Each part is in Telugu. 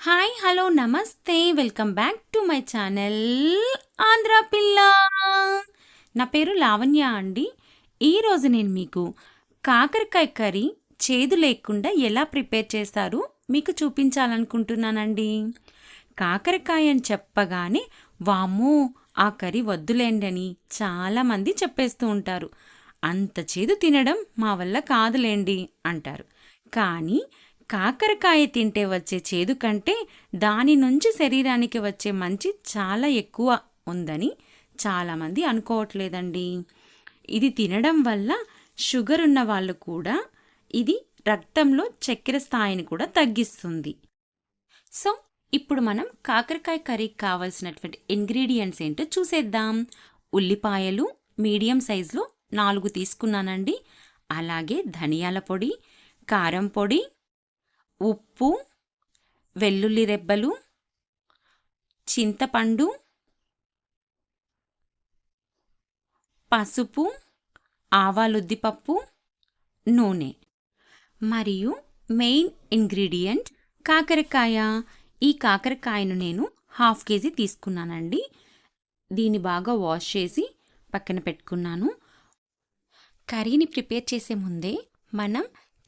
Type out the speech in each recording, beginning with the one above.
హాయ్ హలో నమస్తే welcome back to my channel Andhra పిల్ల నా పేరు లావణ్య అండి. ఈరోజు నేను మీకు కాకరకాయ కర్రీ చేదు లేకుండా ఎలా ప్రిపేర్ చేస్తారు మీకు చూపించాలనుకుంటున్నానండి. కాకరకాయ అని చెప్పగానే వామ్మో ఆ కర్రీ వద్దులేండి అని చాలామంది చెప్పేస్తూ ఉంటారు. అంత చేదు తినడం మా వల్ల కాదులేండి అంటారు. కానీ కాకరకాయ తింటే వచ్చే చేదు కంటే దాని నుంచి శరీరానికి వచ్చే మంచి చాలా ఎక్కువ ఉందని చాలామంది అనుకోవట్లేదండి. ఇది తినడం వల్ల షుగర్ ఉన్న వాళ్ళు కూడా ఇది రక్తంలో చక్కెర స్థాయిని కూడా తగ్గిస్తుంది. సో ఇప్పుడు మనం కాకరకాయ కర్రీకి కావాల్సినటువంటి ఇంగ్రీడియంట్స్ ఏంటో చూసేద్దాం. ఉల్లిపాయలు మీడియం సైజులో నాలుగు తీసుకున్నానండి. అలాగే ధనియాల పొడి కారం పొడి ఉప్పు వెల్లుల్లి రెబ్బలు చింతపండు పసుపు ఆవాలుద్దిపప్పు నూనె. మరియు మెయిన్ ఇంగ్రీడియంట్ కాకరకాయ. ఈ కాకరకాయను నేను హాఫ్ కేజీ తీసుకున్నానండి. దీన్ని బాగా వాష్ చేసి పక్కన పెట్టుకున్నాను. కర్రీని ప్రిపేర్ చేసే ముందే మనం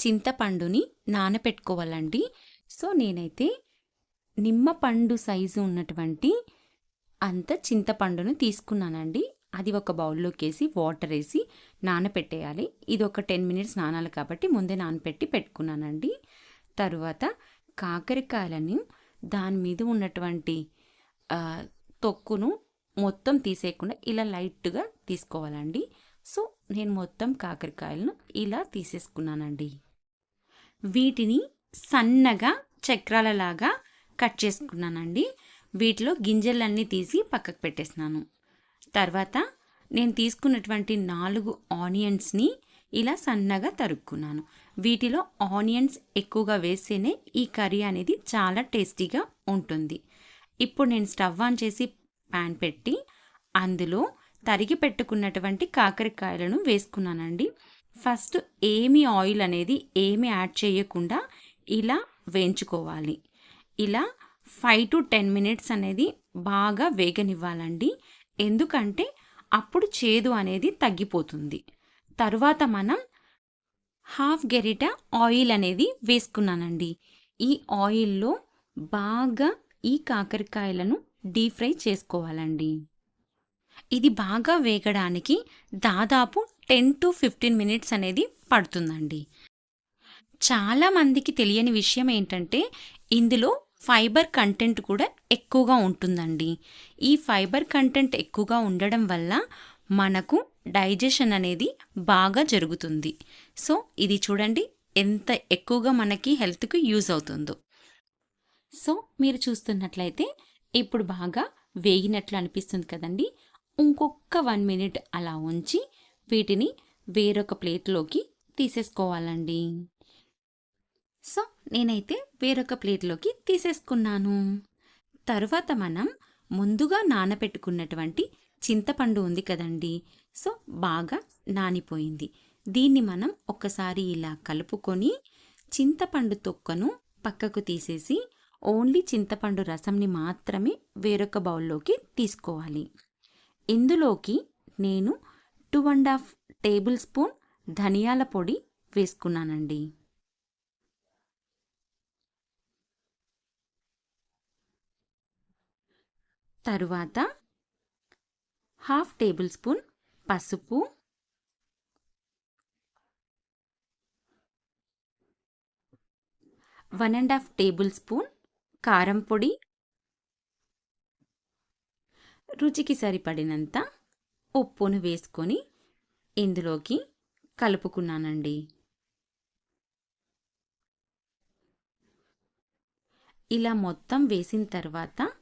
చింతపండుని నానపెట్టుకోవాలండి. సో నేనైతే నిమ్మపండు సైజు ఉన్నటువంటి అంత చింతపండును తీసుకున్నానండి. అది ఒక బౌల్లోకి వేసి వాటర్ వేసి నానపెట్టేయాలి. ఇది ఒక టెన్ మినిట్స్ నానాలి కాబట్టి ముందే నానపెట్టి పెట్టుకున్నానండి. తరువాత కాకరకాయలను దాని మీద ఉన్నటువంటి తొక్కును మొత్తం తీసేయకుండా ఇలా లైట్గా తీసుకోవాలండి. సో నేను మొత్తం కాకరకాయలను ఇలా తీసేసుకున్నానండి. వీటిని సన్నగా చక్రాలలాగా కట్ చేసుకున్నానండి. వీటిలో గింజలన్నీ తీసి పక్కకు పెట్టేసినాను. తర్వాత నేను తీసుకున్నటువంటి నాలుగు ఆనియన్స్ని ఇలా సన్నగా తరుక్కున్నాను. వీటిలో ఆనియన్స్ ఎక్కువగా వేస్తేనే ఈ కర్రీ అనేది చాలా టేస్టీగా ఉంటుంది. ఇప్పుడు నేను స్టవ్ ఆన్ చేసి ప్యాన్ పెట్టి అందులో తరిగి పెట్టుకున్నటువంటి కాకరకాయలను వేసుకున్నానండి. ఫస్ట్ ఏమి ఆయిల్ అనేది ఏమి యాడ్ చేయకుండా ఇలా వేయించుకోవాలి. ఇలా ఫైవ్ టు టెన్ మినిట్స్ అనేది బాగా వేగనివ్వాలండి. ఎందుకంటే అప్పుడు చేదు అనేది తగ్గిపోతుంది. తర్వాత మనం హాఫ్ గెరిట ఆయిల్ అనేది వేసుకున్నానండి. ఈ ఆయిల్లో బాగా ఈ కాకరకాయలను డీప్ ఫ్రై చేసుకోవాలండి. ఇది బాగా వేగడానికి దాదాపు టెన్ టు ఫిఫ్టీన్ మినిట్స్ అనేది పడుతుందండి. చాలా మందికి తెలియని విషయం ఏంటంటే ఇందులో ఫైబర్ కంటెంట్ కూడా ఎక్కువగా ఉంటుందండి. ఈ ఫైబర్ కంటెంట్ ఎక్కువగా ఉండడం వల్ల మనకు డైజెషన్ అనేది బాగా జరుగుతుంది. సో ఇది చూడండి ఎంత ఎక్కువగా మనకి హెల్త్కి యూజ్ అవుతుందో. సో మీరు చూస్తున్నట్లయితే ఇప్పుడు బాగా వేగినట్లు అనిపిస్తుంది కదండి. ఇంకొక వన్ మినిట్ అలా ఉంచి వీటిని వేరొక ప్లేట్లోకి తీసేసుకోవాలండి. సో నేనైతే వేరొక ప్లేట్లోకి తీసేసుకున్నాను. తర్వాత మనం ముందుగా నానబెట్టుకున్నటువంటి చింతపండు ఉంది కదండి. సో బాగా నానిపోయింది. దీన్ని మనం ఒక్కసారి ఇలా కలుపుకొని చింతపండు తొక్కను పక్కకు తీసేసి ఓన్లీ చింతపండు రసంని మాత్రమే వేరొక బౌల్లోకి తీసుకోవాలి. ఇందులోకి నేను two and half tablespoon ధనియాల పొడి వేసుకున్నానండి. తరువాత హాఫ్ టేబుల్ స్పూన్ పసుపు one and half tablespoon కారం పొడి. రుచికి సరిపడినంత ఉప్పును వేసుకొని ఇందులోకి కలుపుకున్నానండి. ఇలా మొత్తం వేసిన తర్వాత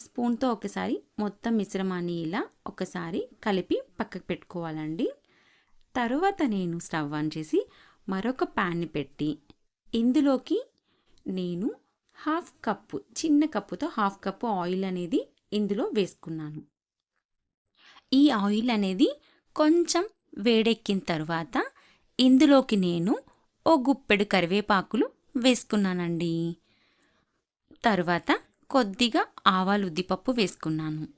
స్పూన్తో ఒకసారి మొత్తం మిశ్రమాన్ని ఇలా ఒకసారి కలిపి పక్కకు పెట్టుకోవాలండి. తరువాత నేను స్టవ్ ఆన్ చేసి మరొక ప్యాన్ని పెట్టి ఇందులోకి నేను హాఫ్ కప్పు చిన్న కప్పుతో హాఫ్ కప్పు ఆయిల్ అనేది ఇందులో వేసుకున్నాను. ఈ ఆయిల్ అనేది కొంచెం వేడెక్కిన తర్వాత ఇందులోకి నేను ఓ గుప్పెడు కరివేపాకులు వేసుకున్నానండి. తర్వాత కొద్దిగా ఆవాలు ఉద్దిపప్పు వేసుకున్నాను.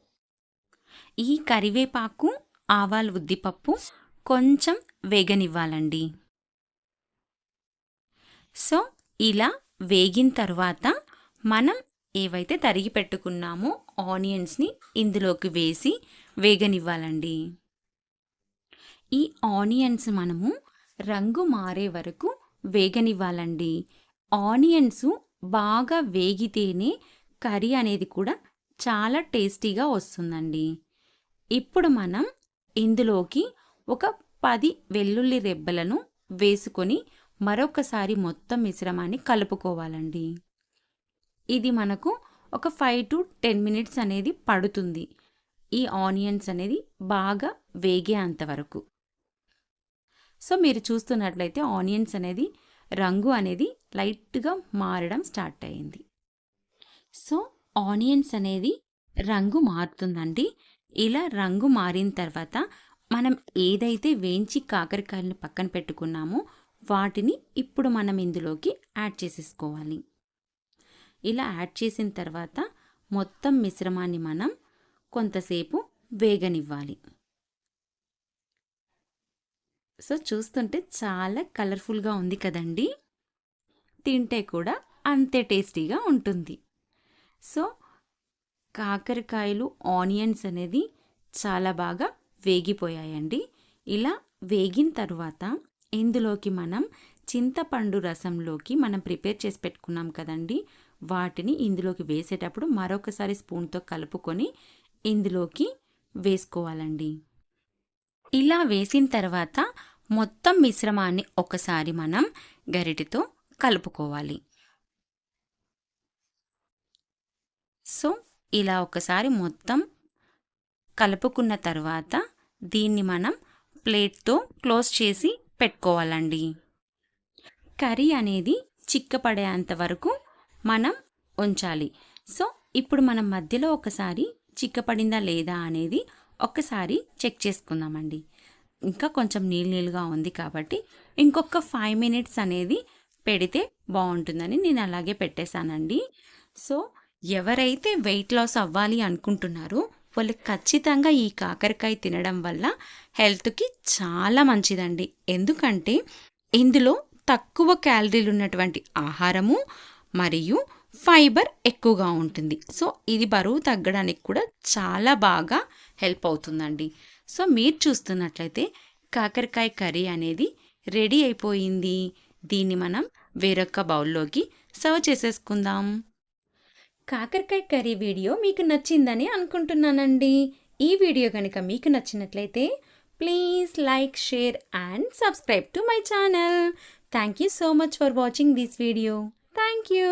ఈ కరివేపాకు ఆవాలు ఉద్దిపప్పు కొంచెం వేగనివ్వాలండి. సో ఇలా వేగిన తర్వాత మనం ఏవైతే తరిగి పెట్టుకున్నామో ఆనియన్స్ని ఇందులోకి వేసి వేగనివ్వాలండి. ఈ ఆనియన్స్ మనము రంగు మారే వరకు వేగనివ్వాలండి. ఆనియన్స్ బాగా వేగితేనే కర్రీ అనేది కూడా చాలా టేస్టీగా వస్తుందండి. ఇప్పుడు మనం ఇందులోకి ఒక పది వెల్లుల్లి రెబ్బలను వేసుకొని మరొకసారి మొత్తం మిశ్రమాన్ని కలుపుకోవాలండి. ఇది మనకు ఒక ఫైవ్ టు టెన్ మినిట్స్ అనేది పడుతుంది. ఈ ఆనియన్స్ అనేది బాగా వేగేంత వరకు. సో మీరు చూస్తున్నట్లయితే ఆనియన్స్ అనేది రంగు అనేది లైట్గా మారడం స్టార్ట్ అయింది. సో ఆనియన్స్ అనేది రంగు మారుతుందండి. ఇలా రంగు మారిన తర్వాత మనం ఏదైతే వేయించి కాకరకాయలను పక్కన పెట్టుకున్నామో వాటిని ఇప్పుడు మనం ఇందులోకి యాడ్ చేసేసుకోవాలి. ఇలా యాడ్ చేసిన తర్వాత మొత్తం మిశ్రమాన్ని మనం కొంతసేపు వేగనివ్వాలి. సో చూస్తుంటే చాలా కలర్ఫుల్గా ఉంది కదండి? తింటే కూడా అంతే టేస్టీగా ఉంటుంది. సో కాకరకాయలు ఆనియన్స్ అనేది చాలా బాగా వేగిపోయాయండి. ఇలా వేగిన తర్వాత ఇందులోకి మనం చింతపండు రసంలోకి మనం ప్రిపేర్ చేసి పెట్టుకున్నాం కదండి? వాటిని ఇందులోకి వేసేటప్పుడు మరొకసారి స్పూన్తో కలుపుకొని ఇందులోకి వేసుకోవాలండి. ఇలా వేసిన తర్వాత మొత్తం మిశ్రమాన్ని ఒకసారి మనం గరిటెతో కలుపుకోవాలి. సో ఇలా ఒకసారి మొత్తం కలుపుకున్న తర్వాత దీన్ని మనం ప్లేట్తో క్లోజ్ చేసి పెట్టుకోవాలండి. కర్రీ అనేది చిక్కపడేంత వరకు మనం ఉంచాలి. సో ఇప్పుడు మనం మధ్యలో ఒకసారి చిక్కపడిందా లేదా అనేది ఒక్కసారి చెక్ చేసుకుందామండి. ఇంకా కొంచెం నీళ్ళు నీళ్ళుగా ఉంది కాబట్టి ఇంకొక ఫైవ్ మినిట్స్ అనేది పెడితే బాగుంటుందని నేను అలాగే పెట్టేశానండి. సో ఎవరైతే వెయిట్ లాస్ అవ్వాలి అనుకుంటున్నారో వాళ్ళు ఖచ్చితంగా ఈ కాకరకాయ తినడం వల్ల హెల్త్కి చాలా మంచిదండి. ఎందుకంటే ఇందులో తక్కువ క్యాలరీలు ఉన్నటువంటి ఆహారము మరియు ఫైబర్ ఎక్కువగా ఉంటుంది. సో ఇది బరువు తగ్గడానికి కూడా చాలా బాగా హెల్ప్ అవుతుందండి. సో మీరు చూస్తున్నట్లయితే కాకరకాయ కర్రీ అనేది రెడీ అయిపోయింది. దీన్ని మనం వేరొక బౌల్లోకి సర్వ్ చేసేసుకుందాం. కాకరకాయ కర్రీ వీడియో మీకు నచ్చిందని అనుకుంటున్నానండి. ఈ వీడియో కనుక మీకు నచ్చినట్లయితే please like share and subscribe to my channel. Thank you so much for watching this video. Thank you.